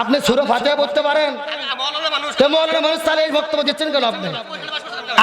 আপনি সুরা ফাতিহা পড়তে পারেন। মৌলানা মানুষ তো মৌলানা মানুষ তাহলে এই বক্তব্য দিচ্ছেন কেন আপনি?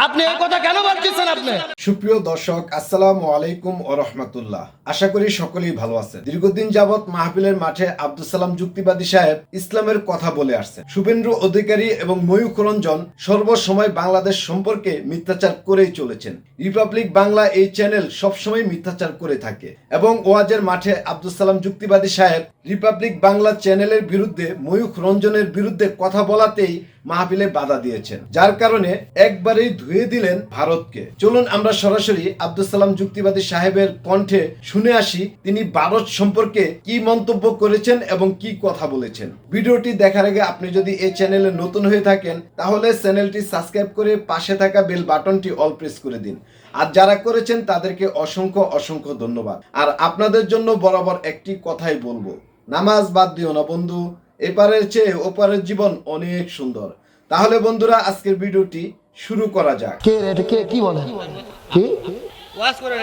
আপনি এই কথা কেন বলতেছেন আপনি? সুপ্রিয় দর্শক, আসসালামু আলাইকুম ও রহমতুল্লাহ। আশা করি সকলেই ভালো আছেন। দীর্ঘদিন যাবৎ মাহফিলের মাঠে আব্দুল সালাম যুক্তিবাদী সাহেব ইসলামের কথা বলে আসছেন। শুভেন্দ্র অধিকারী এবং ময়ূখ রঞ্জন সর্বসময় বাংলাদেশ সম্পর্কে মিথ্যাচার করেই চলেছেন। রিপাবলিক বাংলা এই চ্যানেল সবসময় মিথ্যাচার করে থাকে এবং ওয়াজের মাঠে আব্দুল সালাম যুক্তিবাদী সাহেব রিপাবলিক বাংলা চ্যানেলের বিরুদ্ধে ময়ূখ রঞ্জনের বিরুদ্ধে কথা বলাতেই মাহফিলে বাধা দিয়েছেন। যার কারণে একবারেই ধুয়ে দিলেন ভারতকে। চলুন আমরা সরাসরি আব্দুল সালাম যুক্তিবাদী সাহেবের কণ্ঠে শুনে আসি, তিনি ভারত সম্পর্কে কি মন্তব্য করেছেন এবং কি কথা বলেছেন। ভিডিওটি দেখার আগে আপনি যদি এই চ্যানেলে নতুন হয়ে থাকেন, তাহলে চ্যানেলটি সাবস্ক্রাইব করে পাশে থাকা বেল বাটনটি অল প্রেস করে দিন। আর যারা করেছেন, তাদেরকে অসংখ্য অসংখ্য ধন্যবাদ। আর আপনাদের জন্য বরাবর একটি কথাই বলব, নামাজ বাদ দিও না বন্ধু, এপারের চেয়ে ওপারের জীবন অনেক সুন্দর। তাহলে বন্ধুরা, আজকের ভিডিওটি শুরু করা যাক। কে এটা কে? কি বলেন কি? করে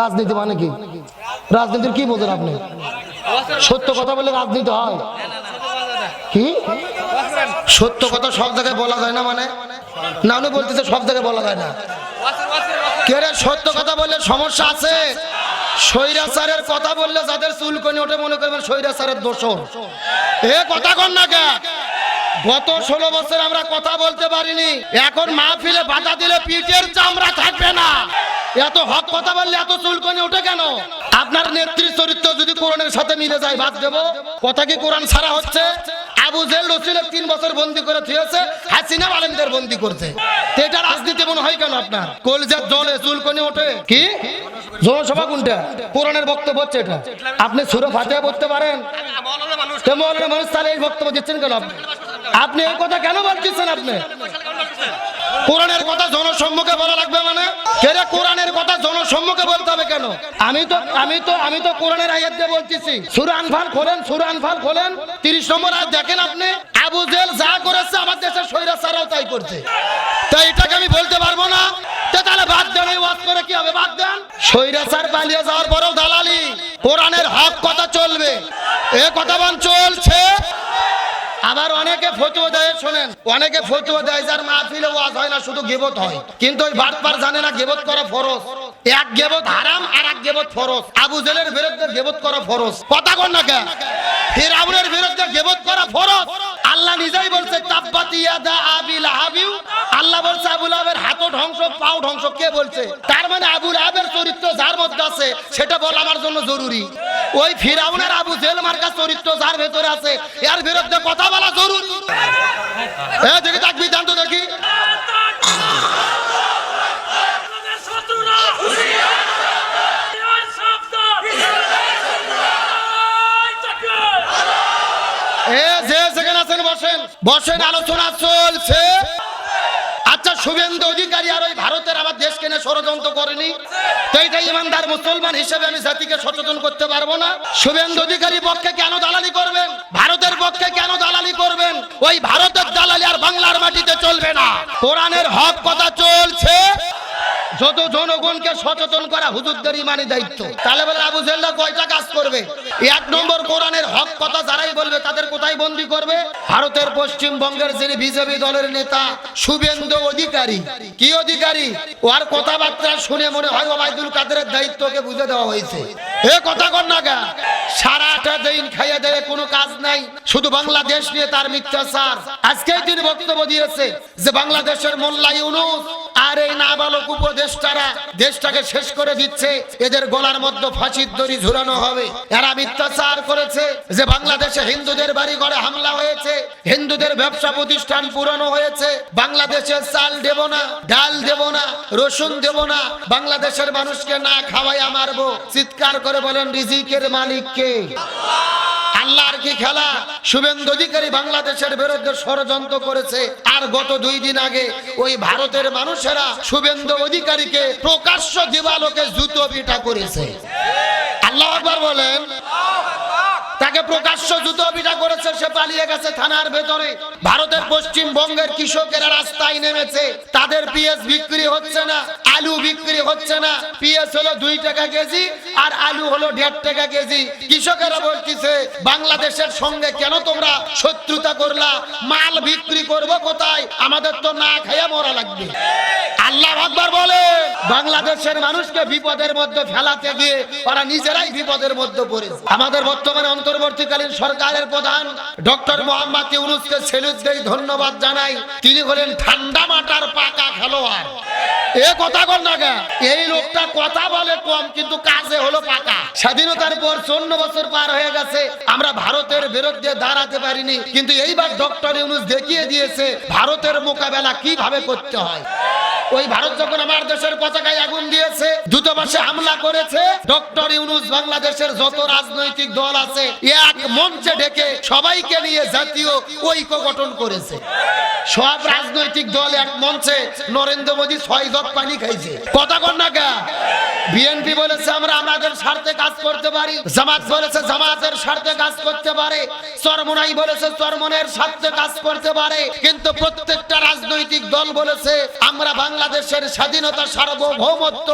রাজনীতি মানে কি? রাজনীতির কি বোঝেন আপনি? সত্য কথা বলে রাজনীতি হয়। কি? সত্য কথা সব জায়গায় বলা যায় না মানে? না উনি বলতেছে সব জায়গায় বলা যায় না। কে রে, সত্য কথা বললে সমস্যা আছে? স্বৈরাচারের কথা বললে যাদের চুলকনি ওঠে মনে করবেন স্বৈরাচারের দোষর। এ কথা কন না কে? গত ষোলো বছর আমরা কথা বলতে পারিনি। এখন মা মাহফিলে বাধা দিলে পিঠের চামড়া থাকবে না। এত হক কথা বললে এত চুলকনি ওঠে কেন? আপনার নেত্রী চরিত্র যদি কোরআনের সাথে মিলে যায়, বাদ দেবো। কথা কি কোরআন ছাড়া হচ্ছে? আবু জেল রসুল তিন বছর বন্দি করে থিয়েছে, হাসিনা আলমদের বন্দি করছে। এটা রাজনীতি মনে হয় কেন আপনার? কলজার জলে চুলকনি ওঠে। কি? জনসভা কোনটা? কোরআনের বক্তব্য হচ্ছে এটা। আপনি সুরে ফাতিহা পড়তে পারেন। মানুষ তাহলে এই বক্তব্য দিচ্ছেন কেন আপনি? আপনি এই কথা কেন বলতেছেন আপনি? কোরআনের কথা জনসম্মুখে বলা লাগবে মানে? কেরে কোরআনের কথা জনসম্মুখে বলতে হবে কেন? আমি তো আমি তো আমি তো কোরআনের আয়াত দিয়ে বলতেছি। সূরা আনফাল খোলেন, সূরা আনফাল খোলেন। 30 নম্বর আয়াত দেখেন আপনি? আবু জেল যা করেছে আমার দেশের স্বৈরাচারও তাই করছে। তাই এটাকে আমি বলতে পারব না। তাহলে বাদ দেন, এই ওয়াজ করে কি হবে? বাদ দেন। সৈরা স্বৈরাচার পালিয়ে যাওয়ার পরেও দালালি। কোরআনের হক কথা চলবে। এ কথা বল চলছে আবার অনেকে ফতুয়া দেয়, শোনেন, অনেকে ফতুয়া দেয়, যার মাহফিলে ওয়াজ হয় না, শুধু গেবত হয়। কিন্তু ওই বাটপার জানে না গেবত করা ফরজ। এক গেবত হারাম আর এক গেবত ফরজ। আবু জেলের বিরুদ্ধে গেবত করা ফরজ। কথা কর না কে ফিরাউনের বিরুদ্ধে গেবত করা ফরজ। আল্লাহ নিজেই বলছে, তাব্বাতি ইয়াদা আবি লাহাবিউ। আল্লাহ বলছে আবুল আবের হাতও ধ্বংস, পাও ধ্বংস। কে বলছে? তার মানে আবুল আবের যার মধ্যে আছে, সেটা বলা আমার জন্য জরুরি। ওই ফিরাউনের আবু জেল মার্কা চরিত্র যার ভেতরে আছে, এর বিরুদ্ধে কথা বলা জরুরি। এ, দেখি তাকবি জানতো দেখি। বসেন, আলোচনা চলছে। শুভেন্দু অধিকারী আর ওই ভারতের আমার দেশ কেনে ষড়যন্ত্র করেনি। তো এইটা ইমানদার মুসলমান হিসেবে আমি জাতিকে সচেতন করতে পারব না। শুভেন্দু অধিকারী পক্ষে কেন দালালি করবেন? ভারতের পক্ষে কেন দালালি করবেন? ওই ভারতের দালালি আর বাংলার মাটিতে চলবে না। কোরআনের হক কথা চলছে। যত জনগণকে সচেতন করা হুজুরদের ইমানি দায়িত্ব। তাহলে বলে আবু জেল্লা কয়টা কাজ করবে? এক নম্বর কোরআনের হক কথা যারাই বলবে, তাদের কোথায় বন্দি করবে? ভারতের পশ্চিমবঙ্গের যিনি বিজেপি দলের নেতা, শুভেন্দু অধিকারী। কি অধিকারী? ওর কথাবার্তা শুনে মনে হয় ওবায়দুল কাদেরের দায়িত্বকে বুঝে দেওয়া হয়েছে। এ কথা কর না সারাটা দিন খাইয়ে দেয় কোনো কাজ নাই। শুধু বাংলাদেশ নিয়ে তার মিথ্যাচার। আজকেই তিনি বক্তব্য দিয়েছে যে বাংলাদেশের মোল্লা ইউনুস আর এই নাবালক উপদেষ্টারা দেশটাকে শেষ করে দিচ্ছে, এদের গলার মধ্যে ফাঁসির দড়ি ঝুলানো হবে। এরা মিথ্যাচার করেছে যে বাংলাদেশে হিন্দুদের বাড়ি ঘরে হামলা হয়েছে, হিন্দুদের ব্যবসা প্রতিষ্ঠান পুরানো হয়েছে, বাংলাদেশের চাল দেব না, ডাল দেব না, রসুন দেব না, বাংলাদেশের মানুষকে না খাওয়াইয়া মারবো। চিৎকার করে বলেন, রিজিকের মালিককে আল্লাহর কি খেলা? শুভেন্দু অধিকারী বাংলাদেশের বিরুদ্ধে ষড়যন্ত্র করেছে। আর গত দুই দিন আগে ওই ভারতের মানুষেরা শুভেন্দু অধিকারীকে প্রকাশ্য দিবালোকে জুতো পিটা করেছে। আল্লাহ আকবার বলেন। তাকে প্রকাশ্য জুতো পিটা করেছে, সে পালিয়ে গেছে থানার ভেতরে। ভারতের পশ্চিমবঙ্গের কৃষকেরা রাস্তায় নেমেছে। তাদের পিএস বিক্রি হচ্ছে না, আলু বিক্রি হচ্ছে না। পিএস হলো দুই টাকা কেজি, আর আলু হলো দেড় টাকা কেজি। কৃষকেরা বলতেছে, বাংলাদেশের সঙ্গে কেন তোমরা শত্রুতা করলা? মাল বিক্রি করব কোথায়? আমাদের তো না খেয়ে মরা লাগবে। আল্লাহ আকবার বলে, বাংলাদেশের মানুষকে বিপদের মধ্যে ফেলাতে গিয়ে ওরা নিজেরাই বিপদের মধ্যে পড়ে। আমাদের বর্তমানে অন্তর্বর্তীকালীন সরকারের প্রধান ডক্টর মোহাম্মদ ইউনুসকে সেলুট দেই ধন্যবাদ জানাই। তিনি হলেন ঠান্ডা মাটার পাকা খেলোয়াড়। এ কথা বল না এই লোকটা কথা বলে কম, কিন্তু কাজে হলো পাকা। স্বাধীনতার পর চন্ন বছর পার হয়ে গেছে। আমরা ভারতের বিরুদ্ধে দাঁড়াতে পারিনি, কিন্তু এইবার ডক্টর ইউনুস দেখিয়ে দিয়েছে, ভারতের মোকাবেলা কীভাবে করতে হয়। ওই ভারত যখন আমার দেশের পতাকায় আগুন দিয়েছে, দূতাবাসে হামলা করেছে, ডক্টর ইউনুস বাংলাদেশের যত রাজনৈতিক দল আছে, এক মঞ্চে ডেকে সবাইকে নিয়ে জাতীয় ঐক্য গঠন করেছে। সব রাজনৈতিক দল এক মঞ্চে নরেন্দ্র মোদী ছয় জগ পানি খাইছে। কথা কন না কা? বিএনপি বলেছে আমরা আমাদের স্বার্থে কাজ করতে পারি, জামাত বলেছে জামাতের স্বার্থে কাজ করতে পারে, চরমনাই বলেছে চরমনের স্বার্থে কাজ করতে পারে, কিন্তু প্রত্যেকটা রাজনৈতিক দল বলেছে আমরা বাংলাদেশের স্বাধীনতা, সার্বভৌমত্ব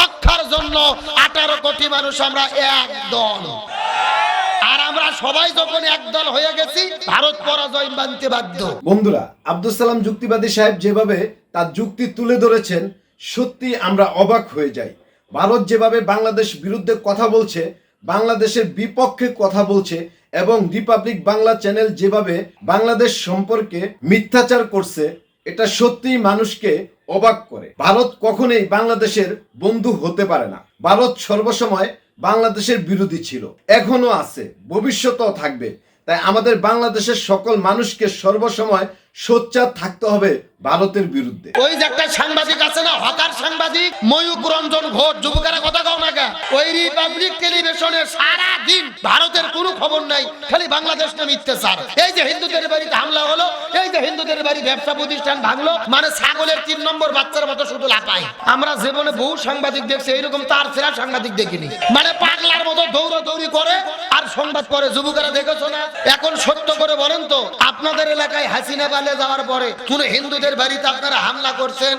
রক্ষার জন্য আঠারো কোটি মানুষ আমরা এক দল। আর আমরা সবাই যখন একদল হয়ে গেছি, ভারত পরাজয় মানতে বাধ্য। বন্ধুরা আব্দুল সালাম যুক্তিবাদী সাহেব যেভাবে তার যুক্তি তুলে ধরেছেন, সত্যি আমরা অবাক হয়ে যাই। ভারত যেভাবে বাংলাদেশ বিরুদ্ধে কথা বলছে, বাংলাদেশের বিপক্ষে কথা বলছে এবং রিপাবলিক বাংলা চ্যানেল যেভাবে বাংলাদেশ সম্পর্কে মিথ্যাচার করছে, এটা সত্যি মানুষকে অবাক করে। ভারত কখনোই বাংলাদেশের বন্ধু হতে পারে না। ভারত সর্বসময় বাংলাদেশের বিরোধী ছিল এখনও আছে ভবিষ্যতেও থাকবে। তাই আমাদের বাংলাদেশের সকল মানুষকে সর্বসময় সোচ্চার থাকতে হবে ভারতের বিরুদ্ধে। ওই যে একটা সাংবাদিক আছে না, হকার সাংবাদিক? ময়ূক রঞ্জন ঘোষ, যুবকেরা কথা কও না? ওই রিপাবলিক টেলিভিশনে সারা দিন ভারতের কোনো খবর নাই, খালি বাংলাদেশ নামে ইত্তেসার এই যে হিন্দুদের বাড়িতে হামলা হলো, এই যে হিন্দুদের বাড়ি ব্যবসা প্রতিষ্ঠান ভাঙলো মানে ছাগলের তিন নম্বর বাচ্চার মতো শুধু লাপাই আমরা জীবনে বহু সাংবাদিক দেখছি, এইরকম তার সেরা সাংবাদিক দেখিনি। মানে পাগলার মতো দৌড়া দৌড়ি করে আর সংবাদ করে যুবকেরা দেখেছ না? এখন সত্য করে বলেন তো, আপনাদের এলাকায় হাসিনা পালে যাওয়ার পরে কোন হিন্দুদের বাড়িতে আপনারা হামলা করছেন?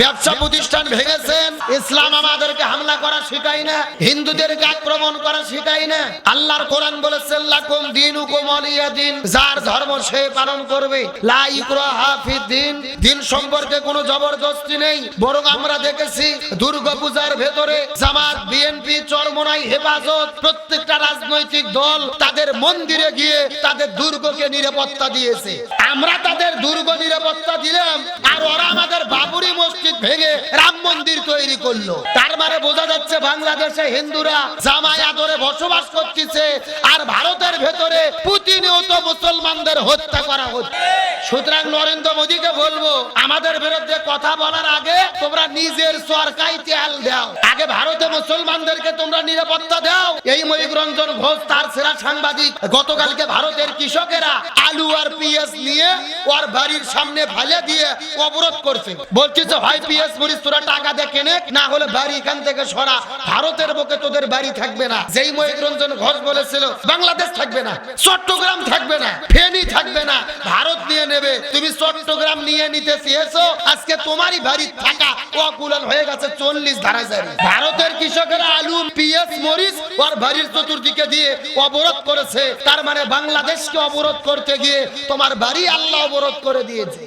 ব্যবসা প্রতিষ্ঠান ভেঙেছেন? ইসলাম আমাদেরকে হামলা করা শেখায় না? হিন্দুদেরকে আক্রমণ করা শেখায় না? আল্লাহর কোরআন বলেছেন লাকুম দিনুকুম ওয়ালিয়া দিন। যার ধর্ম সে পালন করবে। লা ইকরাহা ফিদ দিন। দিন সম্পর্কে কোনো জবরদস্তি নেই। বরং আমরা দেখেছি দুর্গা পূজার ভেতরে জামাত, বিএনপি, চরমনাই, হেফাজত, প্রত্যেকটা রাজনৈতিক দল তাদের মন্দিরে গিয়ে তাদের দুর্গকে নিরাপত্তা দিয়েছে। আমরা তাদের দুর্গ নিরাপত্তা দিলাম, আর ওরা আমাদের বাবুরি মসজিদ ভেঙে রাম মন্দির তৈরি করল। তার মানে বোঝা যাচ্ছে বাংলাদেশে হিন্দুরা জামাই আদরে বসবাস করতেছে, আর ভারতের ভেতরে প্রতিনিয়ত মুসলমানদের হত্যা করা হচ্ছে। সুতরাং নরেন্দ্র মোদীকে বলব, আমাদের বিরুদ্ধে কথা বলার আগে তোমরা নিজের সরকারি তেল দাও। আগে ভারতে মুসলমানদেরকে তোমরা নিরাপত্তা দাও। এই ময়ূক রঞ্জন ঘোষ তার সেরা সাংবাদিক। গতকালকে ভারতের কৃষকেরা আলু আর পিএস নিয়ে ওর বাড়ির সামনে ফেলে দিয়ে অবরোধ করছে। বলছে ভাই পিএস মরিচ তোরা টাকা দিয়ে কেনে না হলে বাড়ি এখান থেকে সরা। ভারতের বুকে তোদের বাড়ি থাকবে না। যেই ময়ূক রঞ্জন ঘোষ বলেছিল, বাংলাদেশ থাকবে না, চট্টগ্রাম থাকবে না, ফেনী থাকবে না, ভারত নিয়ে নেবে তুমি চট্টগ্রাম নিয়ে নিতে চেয়েছো আজকে তোমারই বাড়ি থাকা অকুলন হয়ে গেছে চল্লিশ ধারা যায় ভারতের কৃষকেরা আলু পিএস মরিচ ওর বাড়ির চতুর্দিকে দিয়ে অবরোধ করেছে। তার মানে বাংলাদেশকে অবরোধ করতে গিয়ে তোমার বাড়ি আল্লাহ অবরোধ করে দিয়েছে।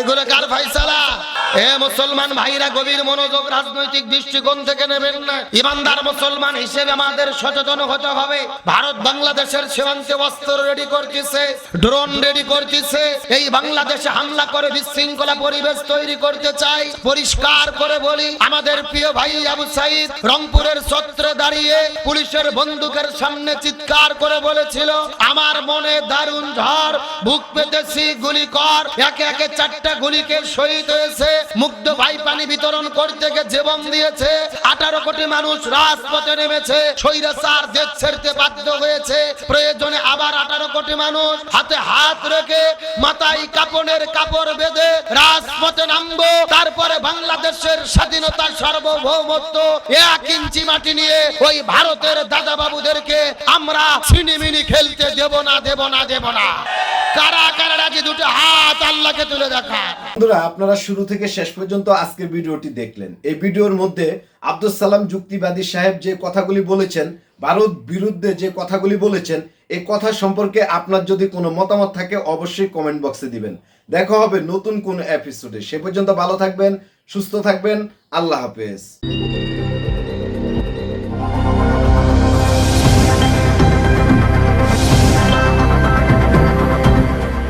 এগুলো কার ফাইসালা মুসলমান ভাইরা, গভীর মনোযোগ, রাজনৈতিক দৃষ্টিকোণ থেকে নেবেন না। ইমানদার মুসলমান হিসেবে আমাদের সচেতন হতে হবে। ভারত বাংলাদেশের সীমান্তে অস্ত্র রেডি করতেছে, ড্রোন রেডি করতেছে। এই বাংলাদেশে হামলা করে বিশৃঙ্খলা পরিবেশ তৈরি করতে চাই। পরিষ্কার করে বলি, আমাদের প্রিয় ভাই আবু সাইদ রংপুরের ছত্রে দাঁড়িয়ে পুলিশের বন্দুকের সামনে চিৎকার করে বলেছিল, আমার মনে দারুণ ঝড়, বুক পেতেছি, গুলি কর। একে একে চারটা গুলিকে শহীদ হয়েছে, মুগ্ধ ভাই পানি বিতরণ করতে গিয়ে জীবন দিয়েছে। আঠারো কোটি মানুষ রাজপথে নেমেছে, স্বৈরাচার দেশ ছেড়তে বাধ্য হয়েছে। প্রয়োজনে আবার আঠারো কোটি মানুষ হাতে হাত রেখে মাথায় কাপড়ের কাপড় বেঁধে রাজপথে নামবো। তারপরে বাংলাদেশের স্বাধীনতা সার্বভৌমত্ব এক ইঞ্চি মাটি নিয়ে ওই ভারতের দাদা বাবুদেরকে আমরা ছিনিমিনি খেলতে দেব না দেব না দেব না। কারা কারা রাজি? দুটো হাত আল্লাহকে তুলে দেখা বন্ধুরা, আপনারা শুরু থেকে শেষ পর্যন্ত আজকের ভিডিওটি দেখলেন। এই ভিডিওর মধ্যে আব্দুল সালাম যুক্তিবাদী সাহেব যে কথাগুলি বলেছেন, ভারত বিরুদ্ধে যে কথাগুলি বলেছেন, এই কথা সম্পর্কে আপনার যদি কোনো মতামত থাকে, অবশ্যই কমেন্ট বক্সে দিবেন। দেখা হবে নতুন কোন এপিসোডে সে পর্যন্ত ভালো থাকবেন, সুস্থ থাকবেন। আল্লাহ হাফেজ।